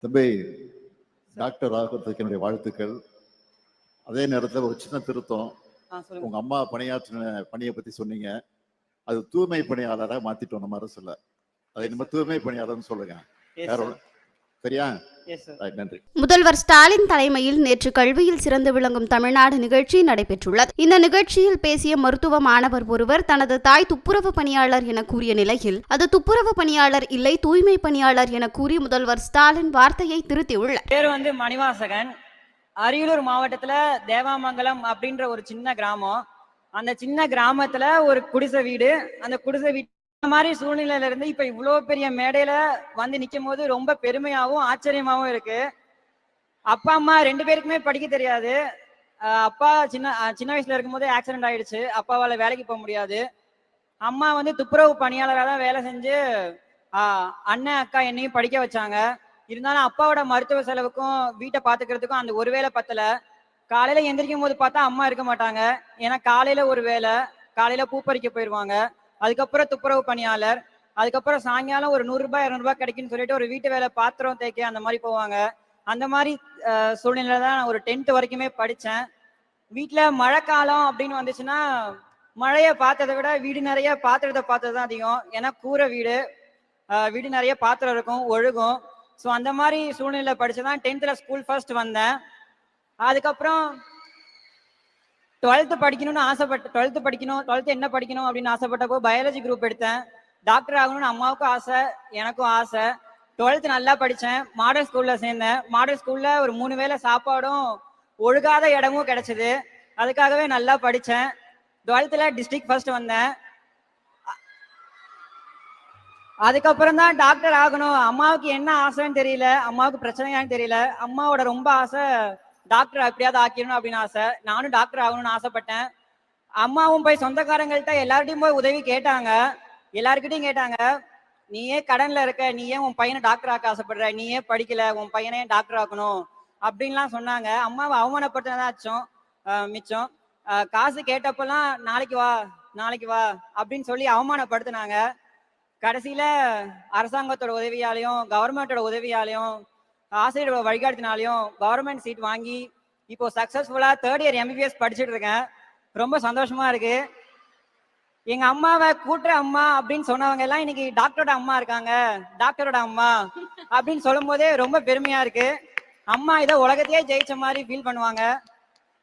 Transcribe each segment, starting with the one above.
தம்பி டாக்டர் ஆகிறதுக்கு என்னுடைய வாழ்த்துக்கள். அதே நேரத்தில் ஒரு சின்ன திருத்தம். உங்க அம்மா பணியாற்றின பணியை பத்தி சொன்னீங்க. அது தூய்மை பணியாளராக மாத்திட்டோம் நம்ம அரசுல. அதை நம்ம தூய்மை பணியாளர்னு சொல்லுங்க. வேற சரியா? எஸ் சார் Right, நன்றி. முதல்வர் ஸ்டாலின் தலைமையில் நேற்று கல்வியில் சிறந்து விளங்கும் தமிழ்நாடு நிகழ்ச்சி நடைபெற்றுள்ளது. இந்த நிகழ்ச்சியில் பேசிய மருத்துவ மாணவர் ஒருவர் தனது தாய் துப்புரவு பணியாளர் என கூறிய நிலையில் அது துப்புரவு பணியாளர் இல்லை தூய்மை பணியாளர் என கூறி முதல்வர் ஸ்டாலின் வார்த்தையை திருத்தியுள்ளார். பேர் வந்து மணிவாசகன். அரியலூர் மாவட்டத்துல தேவாமங்கலம் அப்படின்ற ஒரு சின்ன கிராமம். அந்த சின்ன கிராமத்துல ஒரு குடிசை வீடு. அந்த குடிசை வீடு இந்த மாதிரி சூழ்நிலையில இருந்து இப்ப இவ்வளவு பெரிய மேடையில வந்து நிக்கும் போது ரொம்ப பெருமையாவும் ஆச்சரியமாவும் இருக்கு. அப்பா அம்மா ரெண்டு பேருக்குமே படிக்க தெரியாது. அப்பா சின்ன சின்ன வயசுல இருக்கும்போது ஆக்சிடென்ட் ஆயிடுச்சு. அப்பாவால வேலைக்கு போக முடியாது. அம்மா வந்து துப்புரவு பணியாளராக தான் வேலை செஞ்சு அண்ணன் அக்கா என்னையும் படிக்க வச்சாங்க. இருந்தாலும் அப்பாவோட மருத்துவ செலவுக்கும் வீட்டை பாத்துக்கிறதுக்கும் அந்த ஒரு வேலை பத்தல. காலையில எந்திரிக்கும் போது பார்த்தா அம்மா இருக்க மாட்டாங்க. ஏன்னா காலையில ஒரு வேலை காலையில பூ பறிக்க போயிருவாங்க. அதுக்கப்புறம் துப்புரவு பணியாளர் அதுக்கப்புறம் சாயங்காலம் ஒரு நூறு ரூபாய் கிடைக்குன்னு சொல்லிட்டு ஒரு வீட்டு வேலை பாத்திரம் தேய்க்க அந்த மாதிரி போவாங்க. அந்த மாதிரி சூழ்நிலை சூழ்நிலையில தான் நான் ஒரு டென்த் வரைக்குமே படித்தேன் வீட்டில் மழை காலம் அப்படின்னு வந்துச்சுன்னா மழையை பார்த்ததை விட வீடு நிறைய பாத்திரத்தை பார்த்தது தான் அதிகம். ஏன்னா கூரை வீடு வீடு நிறைய பாத்திரம் இருக்கும் ஒழுகும். ஸோ அந்த மாதிரி சூழ்நிலை படித்து தான் டென்த்தில் ஸ்கூல் ஃபர்ஸ்ட் வந்தேன். அதுக்கப்புறம் டுவெல்த்து படிக்கணும்னு ஆசைப்பட்டு டுவெல்த்து படிக்கணும் டுவெல்த்து என்ன படிக்கணும் அப்படின்னு ஆசைப்பட்டப்போ பயாலஜி குரூப் எடுத்தேன். டாக்டர் ஆகணும்னு அம்மாவுக்கும் ஆசை எனக்கும் ஆசை. டுவெல்த்து நல்லா படித்தேன். மாடல் ஸ்கூலில் சேர்ந்தேன். மாடல் ஸ்கூலில் ஒரு மூணு வேளை சாப்பாடும் ஒழுகாத இடமும் கிடச்சிது. அதுக்காகவே நல்லா படித்தேன். டுவெல்த்தில் டிஸ்ட்ரிக்ட் ஃபர்ஸ்ட் வந்தேன். அதுக்கப்புறம் தான் டாக்டர் ஆகணும். அம்மாவுக்கு என்ன ஆசைன்னு தெரியல. அம்மாவுக்கு பிரச்சனையான்னு தெரியல. அம்மாவோட ரொம்ப ஆசை டாக்டர் எப்படியாவது ஆக்கிடணும் அப்படின்னு ஆசை. நானும் டாக்டர் ஆகணும்னு ஆசைப்பட்டேன். அம்மாவும் போய் சொந்தக்காரங்கள்ட்ட எல்லார்ட்டையும் போய் உதவி கேட்டாங்க. எல்லாருக்கிட்டையும் கேட்டாங்க நீ ஏன் கடன்ல இருக்க நீ ஏன் உன் பையனை டாக்டர் ஆக்க ஆசைப்படுற நீ ஏன் படிக்கல உன் பையனை ஏன் டாக்டர் ஆக்கணும்? அப்படின்லாம் சொன்னாங்க. அம்மாவை அவமானப்பட்டதாச்சும் ஆஹ் மிச்சம். காசு கேட்டப்பெல்லாம் நாளைக்கு வா நாளைக்கு வா அப்படின்னு சொல்லி அவமானப்படுத்தினாங்க. கடைசியில அரசாங்கத்தோட உதவியாலையும் கவர்மெண்டோட உதவியாலையும் ஆசிரியரோட வழிகாட்டினாலையும் கவர்மெண்ட் சீட் வாங்கி இப்போ சக்சஸ்ஃபுல்லா தேர்ட் இயர் எம்பிபிஎஸ் படிச்சுட்டு இருக்கேன். ரொம்ப சந்தோஷமா இருக்கு. எங்க அம்மாவை கூட்டுற அம்மா அப்படின்னு சொன்னவங்க எல்லாம் இன்னைக்கு டாக்டரோட அம்மா இருக்காங்க. டாக்டரோட அம்மா அப்படின்னு சொல்லும் போதே ரொம்ப பெருமையா இருக்கு. அம்மா இதை உலகத்தையே ஜெயிச்ச மாதிரி ஃபீல் பண்ணுவாங்க.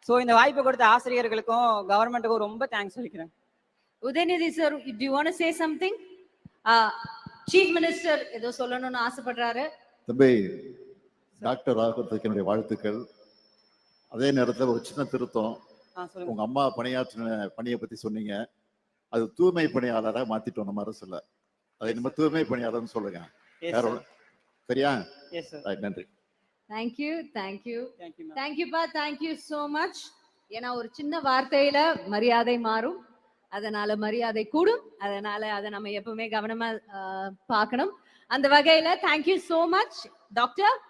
ஸோ இந்த வாய்ப்பு கொடுத்த ஆசிரியர்களுக்கும் கவர்மெண்ட்டுக்கும் ரொம்ப தேங்க்ஸ் சொல்லிக்கிறேன். Udhayanidhi sir do you want to say something? Uh chief minister ஏதோ சொல்லணும்னு ஆசைப்படுறாரு. தம்பி டாக்டர் ஆகிறதுக்கு என்னுடைய வாழ்த்துக்கள். அதே நேரத்தில் ஒரு சின்ன திருத்தம். உங்க அம்மா பணியாற்றின பணியை பத்தி சொன்னீங்க. அது தூய்மை பணியாளராக மாத்திட்டோம் நம்ம அரசுல. அதை நம்ம தூய்மை பணியாளர்னு சொல்லுங்க எஸ் வேற சார் ஒண்ணு- சரியா நன்றி. தேங்க்யூ தேங்க்யூ தேங்க்யூப்பா தேங்க்யூ so மச் ஏன்னா ஒரு சின்ன வார்த்தையில மரியாதை மாறும். அதனால மரியாதை கூடும். அதனால அதை நம்ம எப்பவுமே கவனமா ஆஹ், பார்க்கணும். அந்த வகையில தேங்க்யூ so மச் டாக்டர்